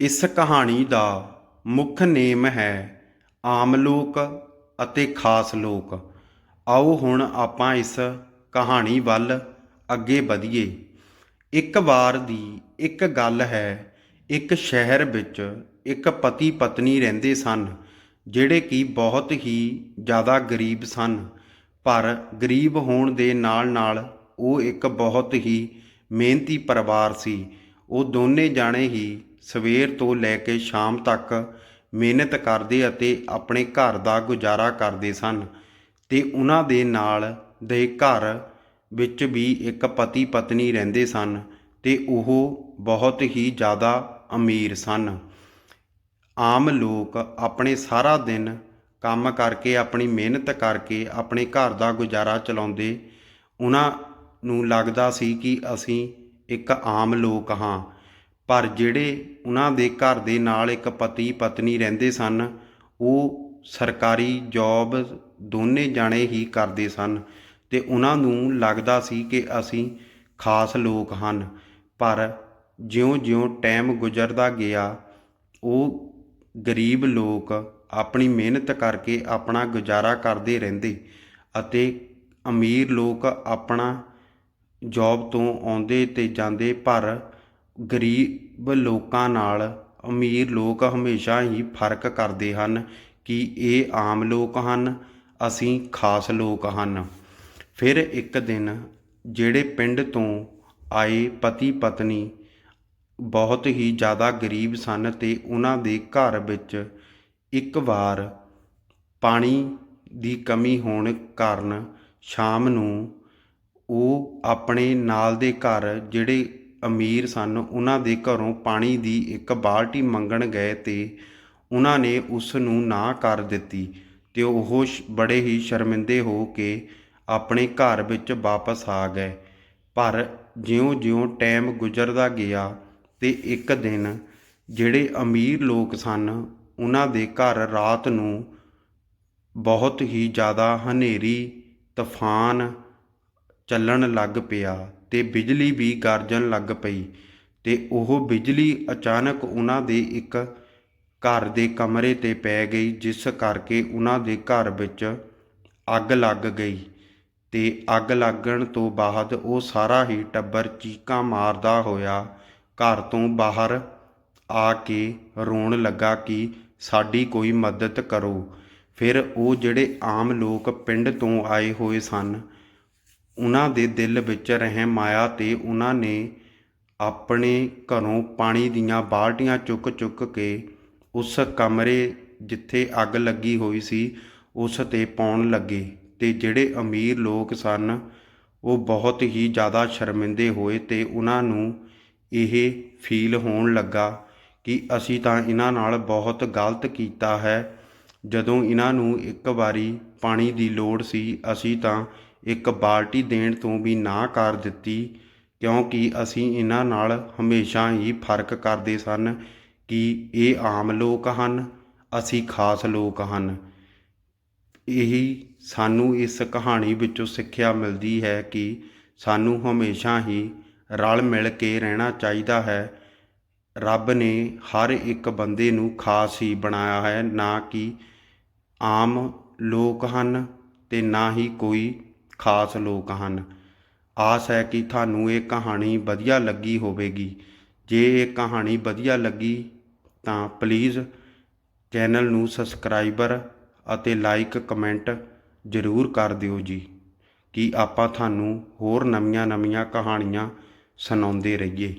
ਇਸ ਕਹਾਣੀ ਦਾ ਮੁੱਖ ਨੇਮ ਹੈ ਆਮ ਲੋਕ ਅਤੇ ਖਾਸ ਲੋਕ। ਆਓ ਹੁਣ ਆਪਾਂ ਇਸ ਕਹਾਣੀ ਵੱਲ ਅੱਗੇ ਵਧੀਏ। ਇੱਕ ਵਾਰ ਦੀ ਇੱਕ ਗੱਲ ਹੈ, ਇੱਕ ਸ਼ਹਿਰ ਵਿੱਚ ਇੱਕ ਪਤੀ ਪਤਨੀ ਰਹਿੰਦੇ ਸਨ, ਜਿਹੜੇ ਕਿ ਬਹੁਤ ਹੀ ਜ਼ਿਆਦਾ ਗਰੀਬ ਸਨ, ਪਰ ਗਰੀਬ ਹੋਣ ਦੇ ਨਾਲ ਨਾਲ ਉਹ ਇੱਕ ਬਹੁਤ ਹੀ ਮਿਹਨਤੀ ਪਰਿਵਾਰ ਸੀ। ਉਹ ਦੋਨੇ ਜਾਣੇ ਹੀ ਸਵੇਰ ਤੋਂ ਲੈ ਕੇ ਸ਼ਾਮ ਤੱਕ ਮਿਹਨਤ ਕਰਦੇ ਅਤੇ ਆਪਣੇ ਘਰ ਦਾ ਗੁਜ਼ਾਰਾ ਕਰਦੇ ਸਨ ਤੇ ਉਹਨਾਂ ਦੇ ਨਾਲ ਦੇ ਘਰ ਵਿੱਚ ਵੀ ਇੱਕ ਪਤੀ ਪਤਨੀ ਰਹਿੰਦੇ ਸਨ ਤੇ ਉਹ ਬਹੁਤ ਹੀ ਜ਼ਿਆਦਾ ਅਮੀਰ ਸਨ। ਆਮ ਲੋਕ ਆਪਣੇ ਸਾਰਾ ਦਿਨ ਕੰਮ ਕਰਕੇ, ਆਪਣੀ ਮਿਹਨਤ ਕਰਕੇ, ਆਪਣੇ ਘਰ ਦਾ ਗੁਜ਼ਾਰਾ ਚਲਾਉਂਦੇ ਉਹਨਾਂ ਨੂੰ ਲੱਗਦਾ ਸੀ ਕਿ ਅਸੀਂ ਇੱਕ ਆਮ ਲੋਕ ਹਾਂ। ਪਰ ਜਿਹੜੇ ਉਹਨਾਂ ਦੇ ਘਰ ਦੇ ਨਾਲ ਇੱਕ ਪਤੀ ਪਤਨੀ ਰਹਿੰਦੇ ਸਨ, ਉਹ ਸਰਕਾਰੀ ਜੌਬ ਦੋਨੇ ਜਾਣੇ ਹੀ ਕਰਦੇ ਸਨ ਤੇ ਉਹਨਾਂ ਨੂੰ ਲੱਗਦਾ ਸੀ ਕਿ ਅਸੀਂ ਖਾਸ ਲੋਕ ਹਨ। ਪਰ ਜਿਉਂ-ਜਿਉਂ ਟਾਈਮ ਗੁਜ਼ਰਦਾ ਗਿਆ, ਉਹ ਗਰੀਬ ਲੋਕ ਆਪਣੀ ਮਿਹਨਤ ਕਰਕੇ ਆਪਣਾ ਗੁਜ਼ਾਰਾ ਕਰਦੇ ਰਹਿੰਦੇ ਅਤੇ ਅਮੀਰ ਲੋਕ ਆਪਣਾ ਜੌਬ ਤੋਂ ਆਉਂਦੇ ਤੇ ਜਾਂਦੇ, ਪਰ ਗਰੀਬ ਲੋਕਾਂ ਨਾਲ ਅਮੀਰ ਲੋਕ ਹਮੇਸ਼ਾ ਹੀ ਫ਼ਰਕ ਕਰਦੇ ਹਨ ਕਿ ਇਹ ਆਮ ਲੋਕ ਹਨ, ਅਸੀਂ ਖਾਸ ਲੋਕ ਹਨ। ਫਿਰ ਇੱਕ ਦਿਨ ਜਿਹੜੇ ਪਿੰਡ ਤੋਂ ਆਏ ਪਤੀ ਪਤਨੀ ਬਹੁਤ ਹੀ ਜ਼ਿਆਦਾ ਗਰੀਬ ਸਨ ਤੇ ਉਹਨਾਂ ਦੇ ਘਰ ਵਿੱਚ ਇੱਕ ਵਾਰ ਪਾਣੀ ਦੀ ਕਮੀ ਹੋਣ ਕਾਰਨ ਸ਼ਾਮ ਨੂੰ ਉਹ ਆਪਣੇ ਨਾਲ ਦੇ ਘਰ ਜਿਹੜੇ ਅਮੀਰ ਸਨ। ਉਹਨਾਂ ਦੇ ਘਰੋਂ ਪਾਣੀ ਦੀ ਇੱਕ ਬਾਲਟੀ ਮੰਗਣ ਗਏ ਤੇ ਉਹਨਾਂ ਨੇ ਉਸ ਨੂੰ ਨਾ ਕਰ ਦਿੱਤੀ ਤੇ ਉਹ ਸ਼- ਬੜੇ ਹੀ ਸ਼ਰਮਿੰਦੇ ਹੋ ਕੇ ਆਪਣੇ ਘਰ ਵਿੱਚ ਵਾਪਸ ਆ ਗਏ। ਪਰ ਜਿਉਂ-ਜਿਉਂ ਟਾਈਮ ਗੁਜ਼ਰਦਾ ਗਿਆ ਤੇ ਇੱਕ ਦਿਨ ਜਿਹੜੇ ਅਮੀਰ ਲੋਕ ਸਨ, ਉਹਨਾਂ ਦੇ ਘਰ ਰਾਤ ਨੂੰ ਬਹੁਤ ਹੀ ਜ਼ਿਆਦਾ ਹਨੇਰੀ, ਤੂਫਾਨ ਚੱਲਣ ਲੱਗ ਪਿਆ। ਅਤੇ ਬਿਜਲੀ ਵੀ ਗਰਜਣ ਲੱਗ ਪਈ ਅਤੇ ਉਹ ਬਿਜਲੀ ਅਚਾਨਕ ਉਹਨਾਂ ਦੇ ਇੱਕ ਘਰ ਦੇ ਕਮਰੇ ਤੇ ਪੈ ਗਈ, ਜਿਸ ਕਰਕੇ ਉਹਨਾਂ ਦੇ ਘਰ ਵਿੱਚ ਅੱਗ ਲੱਗ ਗਈ ਅਤੇ ਅੱਗ ਲੱਗਣ ਤੋਂ ਬਾਅਦ ਉਹ ਸਾਰਾ ਹੀ ਟੱਬਰ ਚੀਕਾਂ ਮਾਰਦਾ ਹੋਇਆ ਘਰ ਤੋਂ ਬਾਹਰ ਆ ਕੇ ਰੋਣ ਲੱਗਾ ਕਿ ਸਾਡੀ ਕੋਈ ਮਦਦ ਕਰੋ। ਫਿਰ ਉਹ ਜਿਹੜੇ ਆਮ ਲੋਕ ਪਿੰਡ ਤੋਂ ਆਏ ਹੋਏ ਸਨ ਉਹਨਾਂ ਦੇ ਦਿਲ ਵਿੱਚ ਰਹਿਮ ਆਇਆ ਤੇ ਉਹਨਾਂ ਨੇ ਆਪਣੇ ਘਰੋਂ ਪਾਣੀ ਦੀਆਂ ਬਾਲਟੀਆਂ ਚੁੱਕ-ਚੁੱਕ ਕੇ ਉਸ ਕਮਰੇ ਜਿੱਥੇ ਅੱਗ ਲੱਗੀ ਹੋਈ ਸੀ, ਉਸ ਤੇ ਪਾਉਣ ਲੱਗੇ ਅਤੇ ਜਿਹੜੇ ਅਮੀਰ ਲੋਕ ਸਨ, ਉਹ ਬਹੁਤ ਹੀ ਜ਼ਿਆਦਾ ਸ਼ਰਮਿੰਦੇ ਹੋਏ ਅਤੇ ਉਹਨਾਂ ਨੂੰ ਇਹ ਫੀਲ ਹੋਣ ਲੱਗਾ ਕਿ ਅਸੀਂ ਤਾਂ ਇਹਨਾਂ ਨਾਲ ਬਹੁਤ ਗਲਤ ਕੀਤਾ ਹੈ। ਜਦੋਂ ਇਹਨਾਂ ਨੂੰ ਇੱਕ ਵਾਰੀ ਪਾਣੀ ਦੀ ਲੋੜ ਸੀ, ਅਸੀਂ ਤਾਂ ਇੱਕ ਬਾਲਟੀ ਦੇਣ ਤੋਂ ਵੀ ਨਾ ਕਰ ਦਿੱਤੀ, ਕਿਉਂਕਿ ਅਸੀਂ ਇਹਨਾਂ ਨਾਲ ਹਮੇਸ਼ਾ ਹੀ ਫ਼ਰਕ ਕਰਦੇ ਸਨ ਕਿ ਇਹ ਆਮ ਲੋਕ ਹਨ, ਅਸੀਂ ਖਾਸ ਲੋਕ ਹਨ। ਇਹੀ ਸਾਨੂੰ ਇਸ ਕਹਾਣੀ ਵਿੱਚੋਂ ਸਿੱਖਿਆ ਮਿਲਦੀ ਹੈ ਕਿ ਸਾਨੂੰ ਹਮੇਸ਼ਾ ਹੀ ਰਲ ਮਿਲ ਕੇ ਰਹਿਣਾ ਚਾਹੀਦਾ ਹੈ। ਰੱਬ ਨੇ ਹਰ ਇੱਕ ਬੰਦੇ ਨੂੰ ਖਾਸ ਹੀ ਬਣਾਇਆ ਹੈ, ਨਾ ਕਿ ਆਮ ਲੋਕ ਹਨ ਤੇ ਨਾ ਹੀ ਕੋਈ ਖਾਸ ਲੋਕ ਹਨ। ਆਸ ਹੈ ਕਿ ਤੁਹਾਨੂੰ ਇਹ ਕਹਾਣੀ ਵਧੀਆ ਲੱਗੀ ਹੋਵੇਗੀ। ਜੇ ਇਹ ਕਹਾਣੀ ਵਧੀਆ ਲੱਗੀ ਤਾਂ ਪਲੀਜ਼ ਚੈਨਲ ਨੂੰ ਸਬਸਕ੍ਰਾਈਬਰ ਅਤੇ ਲਾਈਕ ਕਮੈਂਟ ਜ਼ਰੂਰ ਕਰ ਦਿਓ ਜੀ, ਕਿ ਆਪਾਂ ਤੁਹਾਨੂੰ ਹੋਰ ਨਵੀਆਂ-ਨਵੀਆਂ ਕਹਾਣੀਆਂ ਸੁਣਾਉਂਦੇ ਰਹੀਏ।